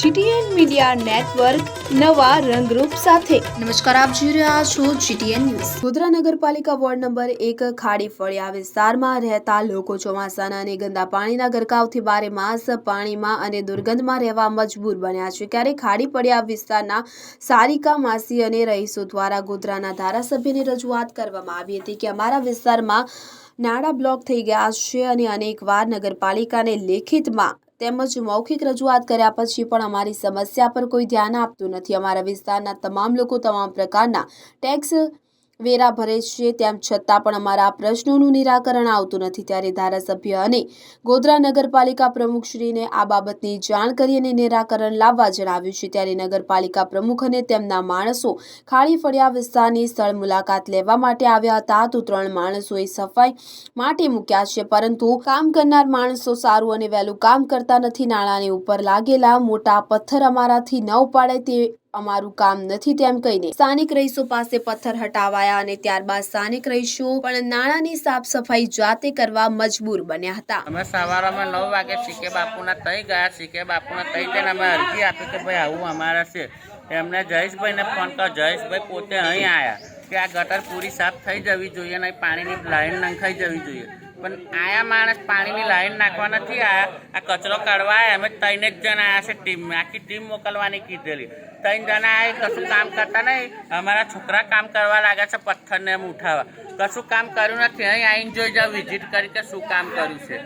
GTN media network નવા રંગરૂપ સાથે. નમસ્કાર આપ જોઈ રહ્યા છો જીટીએન ન્યૂઝ. ગોધરા નગરપાલિકા વોર્ડ નંબર એક ખાડી ફળિયા વિસ્તારમાં રહેતા લોકો ચોમાસાના અને ગંદા પાણીના ગરકાવથી બારે માસ પાણીમાં અને દુર્ગંધમાં રહેવા મજબૂર બન્યા છે. ત્યારે ખાડી ફળિયા વિસ્તારના સારિકા માસી અને રહીશો દ્વારા ગોધરાના ધારાસભ્યની રજૂઆત કરવામાં આવી હતી કે અમારા વિસ્તારમાં નાળા બ્લોક થઈ ગયા છે અને અનેકવાર નગરપાલિકાને લેખિતમાં તેમજ મૌખિક રજૂઆત કર્યા પછી પણ અમારી સમસ્યા પર કોઈ ધ્યાન આપતું નથી. અમારા વિસ્તારના તમામ લોકો તમામ પ્રકારના ટેક્સ વેરા ભરે છે, તેમ છતાં પણ અમારા પ્રશ્નોનું નિરાકરણ આવતું નથી. ત્યારે ધારાસભ્ય અને ગોધરા નગરપાલિકા પ્રમુખશ્રીને આ બાબતની જાણ કરી અને નિરાકરણ લાવવા જણાવ્યું છે. ત્યારે નગરપાલિકા પ્રમુખ અને તેમના માણસો ખાડી ફળિયા વિસ્તારની સ્થળ મુલાકાત લેવા માટે આવ્યા હતા. તો ત્રણ માણસોએ સફાઈ માટે મૂક્યા છે, પરંતુ કામ કરનાર માણસો સારું અને વહેલું કામ કરતા નથી. નાણાંની ઉપર લાગેલા મોટા પથ્થર અમારાથી ન ઉપાડે તે અમારું કામ નથી તેમ કહીને સ્થાનિક રહીશો પાસે પથ્થર હટાવાયા અને ત્યારબાદ સ્થાનિક રહીશો પણ નાણાંની સાફ સફાઈ જાતે કરવા મજબૂર બન્યા હતા. અમે સવારમાં નવ વાગે સીકે બાપુના તઈ ગયા સીકે બાપુના તઈ તેને અમે અરજી આપી કે ભાઈ આવું અમારા છે. એમને જયેશભાઈને ફોન કર્યો. જયેશભાઈ પોતે અહીં આવ્યા કે આ ગટર પૂરી સાફ થઈ જવી જોઈએ અને પાણીની લાઈન નંખાઈ જવી જોઈએ. પણ આયા માણસ પાણીની લાઈન નાખવા નથી આયા. આ કચરો કાઢવા આવ્યા અમે ત્રણે જ જણા આવ્યા છે ટીમ. આખી ટીમ મોકલવાની કીધેલી. ત્રણ જણા આ કશું કામ કરતા નહીં. અમારા છોકરા કામ કરવા લાગ્યા છે પથ્થરને એમ ઉઠાવવા. કશું કામ કર્યું નથી. અહીં આવીને જોઈ જાઓ વિઝિટ કરી કે શું કામ કર્યું છે.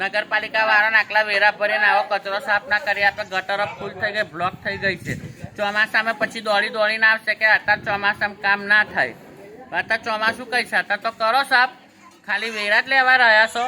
નગરપાલિકા વાળાને આટલા વેરા ભરીને આવો કચરો સાફ ના કરી. આપણે ગટરો ફૂલ થઈ ગઈ બ્લોક થઈ ગઈ છે. ચોમાસામાં પછી દોડી દોડીને આવશે કે અત્યારે ચોમાસામાં કામ ના થાય. અત્યારે ચોમાસું કઈ છે? અત્યારે તો કરો સાહેબ ખાલી વેરા જ લેવા રહ્યા છો.